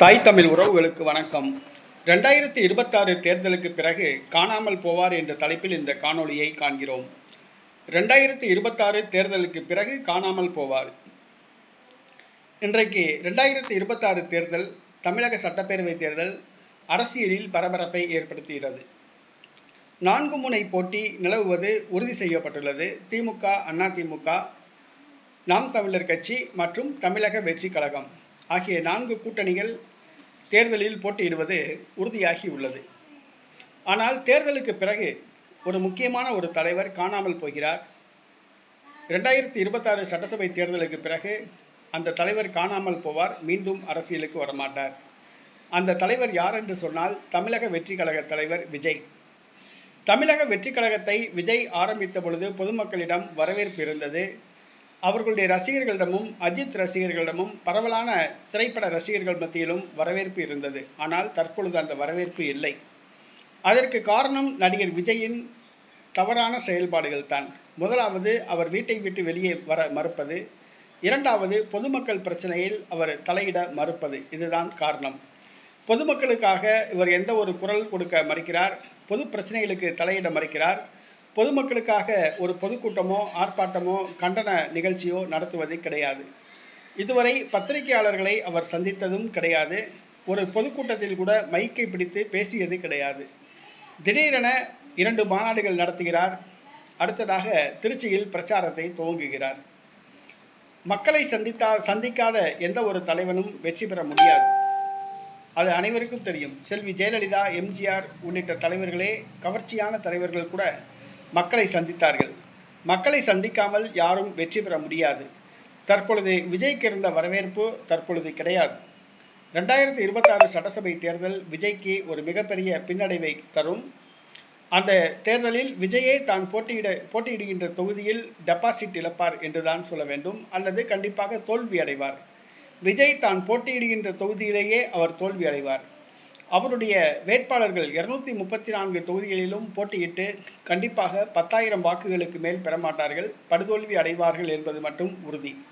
தாய் தமிழ் உறவுகளுக்கு வணக்கம். ரெண்டாயிரத்தி இருபத்தாறு தேர்தலுக்கு பிறகு காணாமல் போவார் என்ற தலைப்பில் இந்த காணொளியை காண்கிறோம். ரெண்டாயிரத்தி இருபத்தாறு தேர்தலுக்கு பிறகு காணாமல் போவார். இன்றைக்கு ரெண்டாயிரத்தி இருபத்தாறு தேர்தல் தமிழக சட்டப்பேரவை தேர்தல் அரசியலில் பரபரப்பை ஏற்படுத்துகிறது. நான்கு முனை போட்டி நிலவுவது உறுதி செய்யப்பட்டுள்ளது. திமுக அதிமுக நாம் தமிழர் கட்சி மற்றும் தமிழக வெற்றி கழகம். ஆகிய நான்கு கூட்டணிகள் தேர்தலில் போட்டியிடுவது உறுதியாகி உள்ளது ஆனால் தேர்தலுக்கு பிறகு ஒரு முக்கியமான ஒரு தலைவர் காணாமல் போகிறார். ரெண்டாயிரத்தி இருபத்தாறு சட்டசபை தேர்தலுக்கு பிறகு அந்த தலைவர் காணாமல் போவார் மீண்டும் அரசியலுக்கு வரமாட்டார். அந்த தலைவர் யார் என்று சொன்னால் தமிழக வெற்றி கழக தலைவர் விஜய். தமிழக வெற்றி கழகத்தை விஜய் ஆரம்பித்த பொழுது பொதுமக்களிடம் வரவேற்பு இருந்தது. அவர்களுடைய ரசிகர்களிடமும் அஜித் ரசிகர்களிடமும் பரவலான திரைப்பட ரசிகர்கள் மத்தியிலும் வரவேற்பு இருந்தது. ஆனால் தற்பொழுது அந்த வரவேற்பு இல்லை. அதற்கு காரணம் நடிகர் விஜயின் தவறான செயல்பாடுகள் தான். முதலாவது அவர் வீட்டை விட்டு வெளியே வர மறுப்பது. இரண்டாவது பொதுமக்கள் பிரச்சனையில் அவர் தலையிட மறுப்பது. இதுதான் காரணம். பொதுமக்களுக்காக இவர் எந்த ஒரு குரல் கொடுக்க மறுக்கிறார்? பொது பிரச்சனைகளுக்கு தலையிட மறுக்கிறார்? பொதுமக்களுக்காக ஒரு பொதுக்கூட்டமோ ஆர்ப்பாட்டமோ கண்டன நிகழ்ச்சியோ நடத்துவது கிடையாது. இதுவரை பத்திரிகையாளர்களை அவர் சந்தித்ததும் கிடையாது. ஒரு பொதுக்கூட்டத்தில் கூட மைக்கை பிடித்து பேசியது கிடையாது. திடீரென இரண்டு மாநாடுகள் நடத்துகிறார். அடுத்ததாக திருச்சியில் பிரச்சாரத்தை துவங்குகிறார். மக்களை சந்தித்தா சந்திக்காத எந்த ஒரு தலைவனும் வெற்றி பெற முடியாது. அது அனைவருக்கும் தெரியும். செல்வி ஜெயலலிதா எம்ஜிஆர் உள்ளிட்ட தலைவர்களே கவர்ச்சியான தலைவர்கள் கூட மக்களை சந்தித்தார்கள். மக்களை சந்திக்காமல் யாரும் வெற்றி பெற முடியாது. தற்பொழுது விஜய்க்கு இருந்த வரவேற்பு தற்பொழுது கிடையாது. ரெண்டாயிரத்தி இருபத்தாறு சட்டசபை தேர்தல் விஜய்க்கு ஒரு மிகப்பெரிய பின்னடைவை தரும். அந்த தேர்தலில் விஜயே தான் போட்டியிட போட்டியிடுகின்ற தொகுதியில் டெபாசிட் இழப்பார் என்றுதான் சொல்ல வேண்டும். அல்லது கண்டிப்பாக தோல்வி அடைவார் விஜய் தான் போட்டியிடுகின்ற தொகுதியிலேயே அவர் தோல்வி அடைவார் அவருடைய வேட்பாளர்கள் இருநூத்தி முப்பத்தி நான்கு தொகுதிகளிலும் போட்டியிட்டு கண்டிப்பாக பத்தாயிரம் வாக்குகளுக்கு மேல் பெறமாட்டார்கள் படுதோல்வி அடைவார்கள் என்பது மட்டும் உறுதி.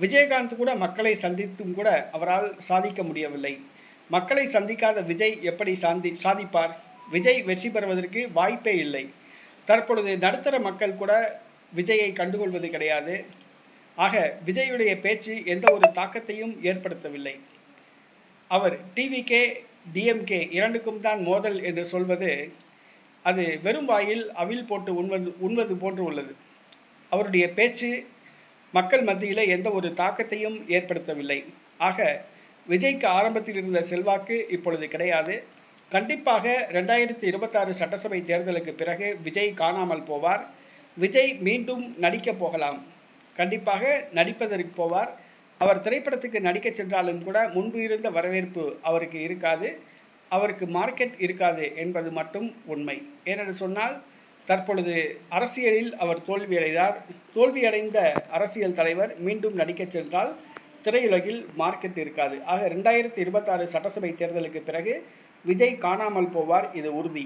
விஜயகாந்த் கூட மக்களை சந்தித்தும் கூட அவரால் சாதிக்க முடியவில்லை. மக்களை சந்திக்காத விஜய் எப்படி சாந்தி சாதிப்பார்? விஜய் வெற்றி பெறுவதற்கு வாய்ப்பே இல்லை. தற்பொழுது நடுத்தர மக்கள் கூட விஜயை கண்டுகொள்வது கிடையாது. ஆக விஜயுடைய பேச்சு எந்த ஒரு தாக்கத்தையும் ஏற்படுத்தவில்லை. அவர் டிவிகே டிஎம்கே இரண்டுக்கும் தான் மோதல் என்று சொல்வது அது வெறும் வாயில் அவில் போட்டு உண்வது உண்வது போன்று உள்ளது. அவருடைய பேச்சு மக்கள் மத்தியில் எந்த ஒரு தாக்கத்தையும் ஏற்படுத்தவில்லை. ஆக விஜய்க்கு ஆரம்பத்தில் இருந்த செல்வாக்கு இப்பொழுது கிடையாது. கண்டிப்பாக ரெண்டாயிரத்தி இருபத்தாறு சட்டசபை தேர்தலுக்கு பிறகு விஜய் காணாமல் போவார். விஜய் மீண்டும் நடிக்கப் போகலாம். கண்டிப்பாக நடிப்பதற்கு போவார். அவர் திரைப்படத்துக்கு நடிக்க சென்றாலும் கூட முன்பு இருந்த வரவேற்பு அவருக்கு இருக்காது. அவருக்கு மார்க்கெட் இருக்காது என்பது மட்டும் உண்மை. ஏனென்று சொன்னால் தற்பொழுது அரசியலில் அவர் தோல்வியடைந்தார் தோல்வியடைந்த அரசியல் தலைவர் மீண்டும் நடிக்க சென்றால் திரையுலகில் மார்க்கெட் இருக்காது. ஆக ரெண்டாயிரத்தி இருபத்தாறு சட்டசபை தேர்தலுக்கு பிறகு விஜய் காணாமல் போவார் இது உறுதி.